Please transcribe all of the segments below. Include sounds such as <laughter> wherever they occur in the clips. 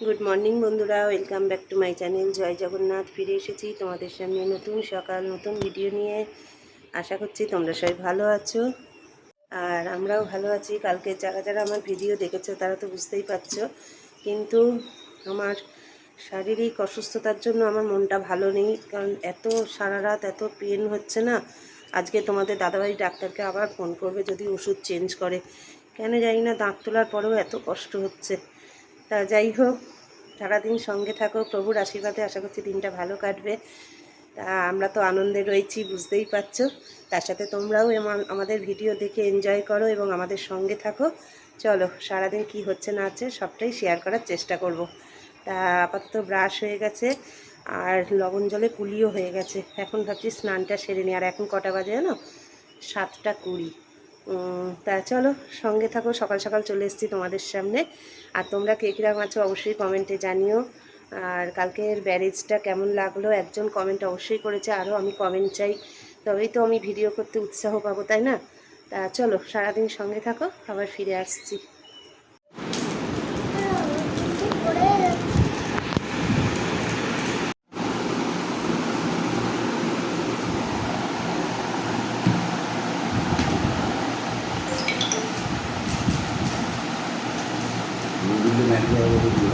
Good morning বন্ধুরা। Welcome back to my channel Jai Jagannath. ফিরে এসেছি তোমাদের সামনে নতুন সকাল, নতুন ভিডিও নিয়ে। আশা করছি তোমরা সবাই ভালো আছো। আর আমরাও ভালো আছি। কালকে যারা যারা আমার ভিডিও দেখেছ, তারা তো বুঝতেই পারছ। কিন্তু আমার শারীরিক অসুস্থতার জন্য আমার মনটা ভালো নেই। কারণ এত সারা রাত এত পেন হচ্ছে না। আজকে তোমাদের দাদাভাই ডাক্তারকে আবার ফোন করবে যদি ওষুধ চেঞ্জ করে। কেন জানি না, দাঁত তোলার পরেও এত কষ্ট হচ্ছে। তা যাই হোক, সারাদিন সঙ্গে থাকো, প্রভুর আশীর্বাদে আশা করছি দিনটা ভালো কাটবে। তা আমরা তো আনন্দে রয়েছি, বুঝতেই পারছ। তার সাথে তোমরাও আমাদের ভিডিও দেখে এনজয় করো এবং আমাদের সঙ্গে থাকো। চলো, সারাদিন কি হচ্ছে না হচ্ছে সবটাই শেয়ার করার চেষ্টা করব। তা আপাতত ব্রাশ হয়ে গেছে, আর লবণ জলে কুলিও হয়ে গেছে। এখন ভাবছি স্নানটা সেরে নিই আর এখন কটা বাজে জানো? সাতটা কুড়ি। তা চলো, সঙ্গে থাকো, সকাল সকাল চলে এসেছি তোমাদের সামনে। আর তোমরা কে কীরকম আছো অবশ্যই কমেন্টে জানিও। আর কালকের ব্যারেজটা কেমন লাগল? একজন কমেন্ট অবশ্যই করেছে আরও আমি কমেন্ট চাই। তবেই তো আমি ভিডিও করতে উৎসাহ পাবো, তাই না? তা চলো, সারাদিন সঙ্গে থাকো, আবার ফিরে আসছি মন্দিরে ম্যাট্রো হবে দিও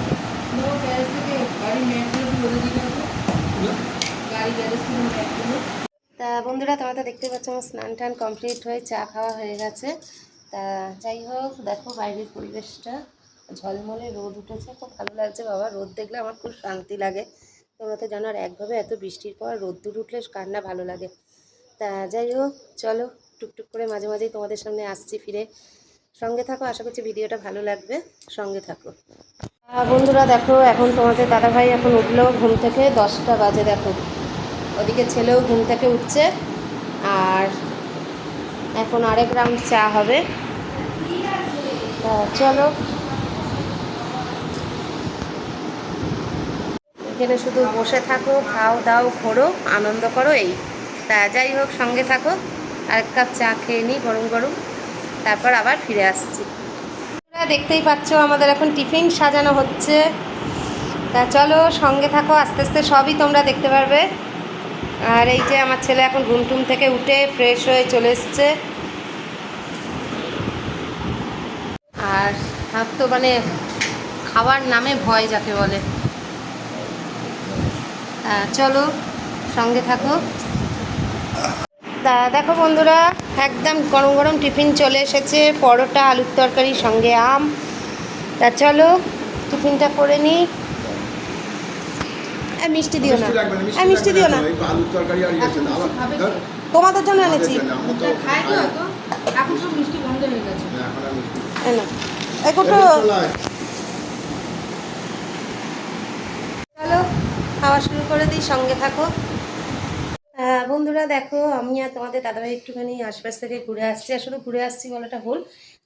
তা বন্ধুরা তোমরা তো দেখতে পাচ্ছ আমার স্নান টান কমপ্লিট হয়ে চা খাওয়া হয়ে গেছে। তা যাই হোক দেখো বাইরের পরিবেশটা। ঝলমলে রোদ উঠেছে খুব ভালো লাগছে বাবা। রোদ দেখলে আমার খুব শান্তি লাগে। তোমরা তো জানো আর একভাবে এত বৃষ্টির পর রোদ্দুর উঠলে কান্না ভালো লাগে। তা যাই হোক চলো টুকটুক করে মাঝে মাঝেই তোমাদের সামনে আসছি ফিরে। সঙ্গে থাকো আশা করছি ভিডিওটা ভালো লাগবে। সঙ্গে থাকো। বন্ধুরা দেখো, এখন তোমাদের দাদাভাই এখন উঠল ঘুম থেকে দশটা বাজে, দেখো। ওদিকে ছেলেও ঘুম থেকে উঠছে। আর এখন আরেক রাউন্ড চা হবে। তা চলো। এখানে শুধু বসে থাকো, খাও দাও, ঘোরো, আনন্দ করো, এই। তা যাই হোক, সঙ্গে থাকো। আরেক কাপ চা খেয়ে নিই গরম গরম। তারপর আবার ফিরে আসছি। দেখতেই পাচ্ছ, আমাদের এখন টিফিন সাজানো হচ্ছে। তা চলো, সঙ্গে থাকো, আস্তে আস্তে সবই তোমরা দেখতে পারবে। আর এই যে আমার ছেলে এখন ঘুম টুম থেকে উঠে ফ্রেশ হয়ে চলে এসছে। আর আর তো মানে খাওয়ার নামে ভয় যাকে বলে। চলো, সঙ্গে থাকো। তা দেখো বন্ধুরা একদম গরম গরম টিফিন চলে এসেছে পরোটা আলুর তরকারি সঙ্গে আম। তা চলো টিফিনটা করে নিই এ, মিষ্টি দিও না। মিষ্টি দিও না। ইয়ে। আবার ধর, তোমাদের জন্য এনেছি। চলে খাওয়া শুরু করে দিই সঙ্গে থাকো। বন্ধুরা দেখো, আমি আর তোমাদের দাদাভাই একটুখানি আশপাশ থেকে ঘুরে আসছি। আসলে ঘুরে আসছি বলাটা ভুল।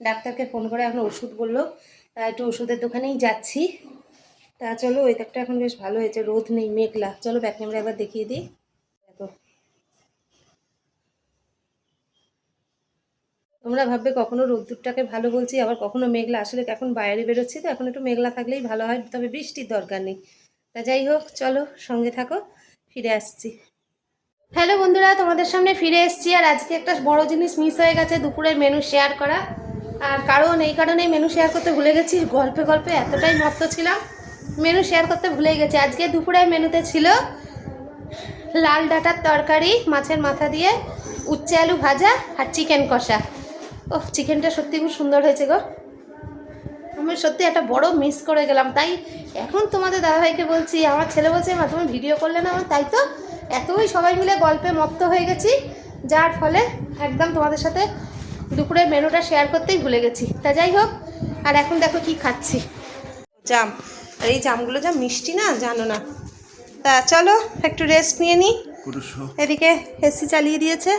ডাক্তারকে ফোন করে এখন ওষুধ বলল। তা একটু ওষুধের দোকানেই যাচ্ছি। তা চলো ওই ওয়েদারটা এখন বেশ ভালো হয়েছে, রোদ নেই, মেঘলা। চলো ব্যাক ক্যামেরা একবার দেখিয়ে দিই। দেখো। তোমরা ভাববে, কখনো রোদ্দুরটাকে ভালো বলছি, আবার কখনো মেঘলা। আসলে এখন বাইরে বেরোচ্ছি তো, এখন একটু মেঘলা থাকলেই ভালো হয়, তবে বৃষ্টির দরকার নেই। তা যাই হোক, চলো, সঙ্গে থাকো, ফিরে আসছি। হ্যালো বন্ধুরা, তোমাদের সামনে ফিরে এসেছি আর আজকে একটা বড় জিনিস মিস হয়ে গেছে দুপুরের মেনু শেয়ার করা। আর কারণ এই কারণেই মেনু শেয়ার করতে ভুলে গেছি, গল্পে গল্পে এতটাই মত্ত ছিলাম। মেনু শেয়ার করতে ভুলে গেছি। আজকে দুপুরের মেনুতে ছিল লাল ডাঁটার তরকারি, মাছের মাথা দিয়ে উচ্চে আলু ভাজা আর চিকেন কষা। ও চিকেনটা সত্যি খুব সুন্দর হয়েছে গো। আমি সত্যি একটা বড় মিস করে গেলাম। তাই এখন তোমাদের দাদাভাইকে বলছি, আমার ছেলে বলছে, মা, তুমি ভিডিও করলে না আমার? তাই তো? এতই সবাই মিলে গল্পে মত্ত হয়ে গেছি যার ফলে একদম তোমাদের সাথে দুপুরের মেনুটা শেয়ার করতেই ভুলে গেছি। তা যাই হোক আর এখন দেখো কি খাচ্ছি। জাম আর এই জামগুলো যা মিষ্টি না জানো না। তা চলো একটু রেস্ট নিয়ে নিই এদিকে এসি চালিয়ে দিয়েছে।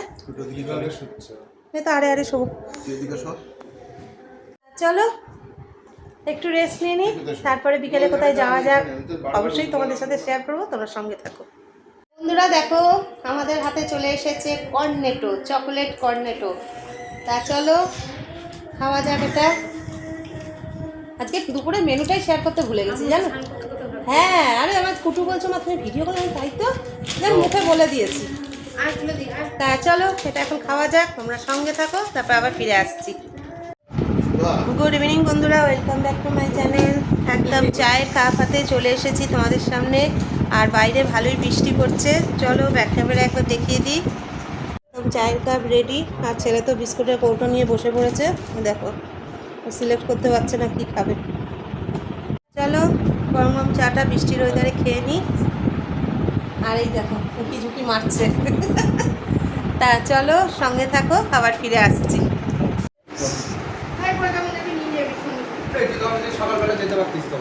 তো আরে আরে শোবো। তুই এদিকে শো। চলো একটু রেস্ট নিয়ে নিই তারপরে বিকেলে কোথায় যাওয়া যাক অবশ্যই তোমাদের সাথে শেয়ার করব তোমরা সঙ্গে থাকো। বন্ধুরা দেখো আমাদের হাতে চলে এসেছে কর্নেটো চকোলেট কর্নেটো তা চলো খাওয়া যাক এটা। আজকে দুপুরে মেনুটাই শেয়ার করতে ভুলে গেছি জানো? হ্যাঁ আরে আমার কুটু বলছো মা তুমি ভিডিও করে তাই তো। মুখে বলে দিয়েছি। তা চলো এটা এখন খাওয়া যাক তোমরা সঙ্গে থাকো তারপর আবার ফিরে আসছি। গুড ইভিনিং বন্ধুরা welcome back to my channel একদম চায়ের কাপ হাতে চলে এসেছি তোমাদের সামনে। আর বাইরে ভালোই বৃষ্টি পড়ছে। চলো ব্যাক ক্যামেরা একবার দেখিয়ে দিই। একদম চায়ের কাপ রেডি আর ছেলে তো বিস্কুটের কৌটো নিয়ে বসে পড়েছে। দেখো সিলেক্ট করতে পারছে না কি খাবে। চলো, গরম গরম চাটা বৃষ্টির ওয়েদারে খেয়ে নিই আর এই দেখো, ঝুঁকি ঝুঁকি মারছে। <laughs> তা চলো, সঙ্গে থাকো, আবার ফিরে আসছি। সকালবেলা যেতে পারতিস তো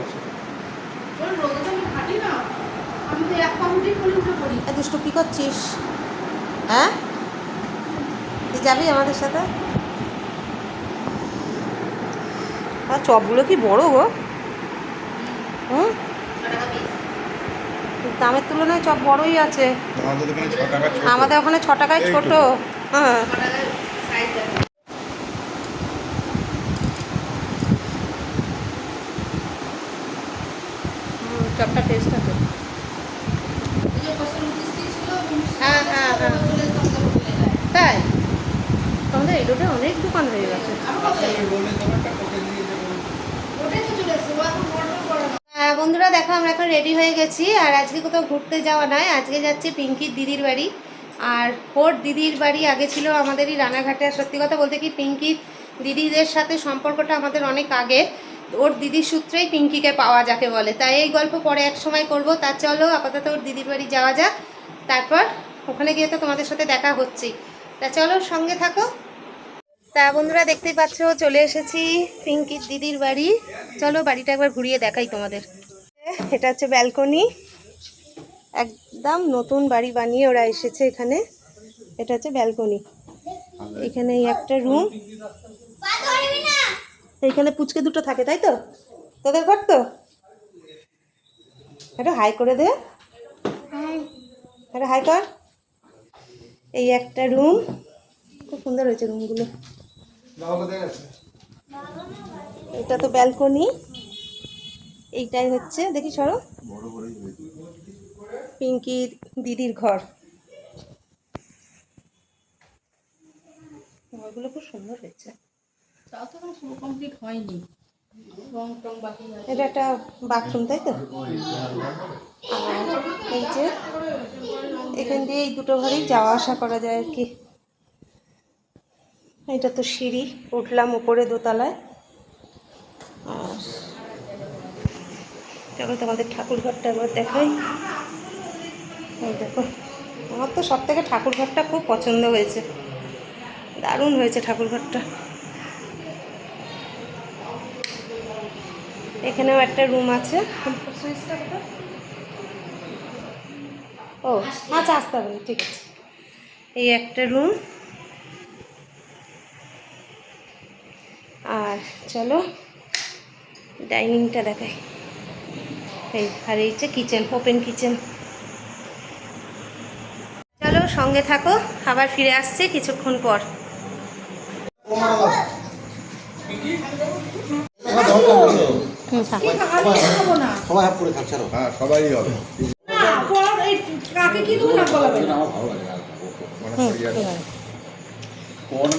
ওর রোদে তো আমি হাঁটি না এক উঠে পড়ি দুষ্টু কী করছিস? হ্যাঁ? তুই যাবি আমাদের সাথে? আর চপগুলো কি বড় গো? হুম? দামের তুলনায় চপ বড়ই আছে। আমাদের এখানে ছ টাকা ছোট। আমাদের ওখানে ছ টাকায়। ছোট। হ্যাঁ। হুম, চপটা টেস্ট আছে এই যে বছর উঠিস ছিল হ্যাঁ, হ্যাঁ, হ্যাঁ। চলে সঙ্গে চলে যায় তাই? আমাদের অনেক দোকান হয়ে গেছে। বন্ধুরা, দেখো, আমরা এখন রেডি হয়ে গেছি, আর আজকে কোথাও ঘুরতে যাওয়া নয় আজকে যাচ্ছি পিঙ্কির দিদির বাড়ি। আর ওর দিদির বাড়ি আগে ছিল আমাদেরই রানাঘাটে, আর সত্যি কথা বলতে কি পিঙ্কির দিদিদের সাথে সম্পর্কটা আমাদের অনেক আগে। ওর দিদির সূত্রেই পিঙ্কিকে পাওয়া, যাকে বলে। তাই এই গল্প পরে এক সময় করব। তা চলো, আপাতত ওর দিদির বাড়ি যাওয়া যাক। তারপর ওখানে গিয়ে তো তোমাদের সাথে দেখা হচ্ছেই। তা চলো সঙ্গে থাকো। তা বন্ধুরা দেখতেই পাচ্ছ চলে এসেছি পিঙ্কির দিদির বাড়ি। চলো বাড়িটা একবার ঘুরিয়ে দেখাই তোমাদের। এটা হচ্ছে ব্যালকনি। একদম নতুন বাড়ি বানিয়ে ওরা এসেছে এখানে। এটা হচ্ছে ব্যালকনি। এখানে একটা রুম। এইখানে পুচকে দুটো থাকে তাই তো? তোদের ঘর তো? এটা হাই করে দে। হাই কর। এই একটা রুম খুব সুন্দর হয়েছে রুমগুলো এটা তো ব্যালকনি এইটাই হচ্ছে দেখি সরো। পিঙ্কির দিদির ঘর। ঘরগুলো খুব সুন্দর হয়েছে। তাও তো এখন পুরো কমপ্লিট হয়নি। রং টং বাকি আছে। এটা একটা বাথরুম তাই তো? আর এই যে। এখান দিয়ে এই দুটো ঘরেই যাওয়া আসা করা যায় আর কি। এটা তো সিঁড়ি, উঠলাম উপরে দোতলায়। আর চলো তোমাদের ঠাকুর ঘরটা একবার দেখাই। দেখো, আমার তো সব থেকে ঠাকুর ঘরটা খুব পছন্দ হয়েছে। দারুণ হয়েছে ঠাকুর ঘরটা। এখানেও একটা রুম আছে। সুইচটা? ও আচ্ছা আসতে হবে ঠিক আছে। এই একটা রুম আর চলো ডাইনিংটা দেখাই। এই আর এই হচ্ছে কিচেন ওপেন কিচেন চলো সঙ্গে থাকো আবার ফিরে আসছে কিছুক্ষণ পর। সবাই খাচ্ছে হ্যাঁ সবাই হবে। কাকে কি না ভালো লাগে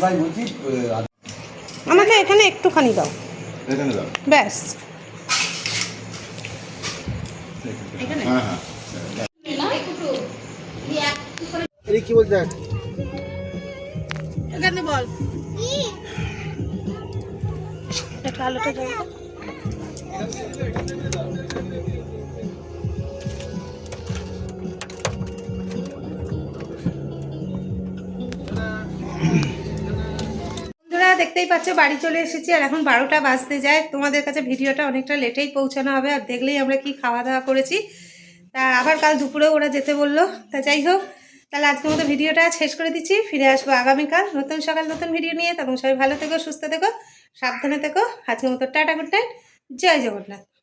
মানে বলছি আমাকে এখানে একটুখানি দাও। এখানে দাও। ব্যাস। হ্যাঁ হ্যাঁ। এই কি এখানে বল। আলোটা দেখতেই পাচ্ছ, বাড়ি চলে এসেছি আর এখন বারোটা বাজতে যায়। তোমাদের কাছে ভিডিওটা অনেকটা লেটেই পৌঁছানো হবে আর দেখলেই আমরা কি খাওয়া দাওয়া করেছি। তা আবার কাল দুপুরেও ওরা যেতে বলল। তা যাই হোক, তাহলে আজকের মতো ভিডিওটা শেষ করে দিচ্ছি। ফিরে আসব আগামীকাল নতুন সকাল নতুন ভিডিও নিয়ে। তখন সবাই ভালো থেকো, সুস্থ থেকো, সাবধানে থেকো। আজকের মতো tata, good night. Jai Jagannath.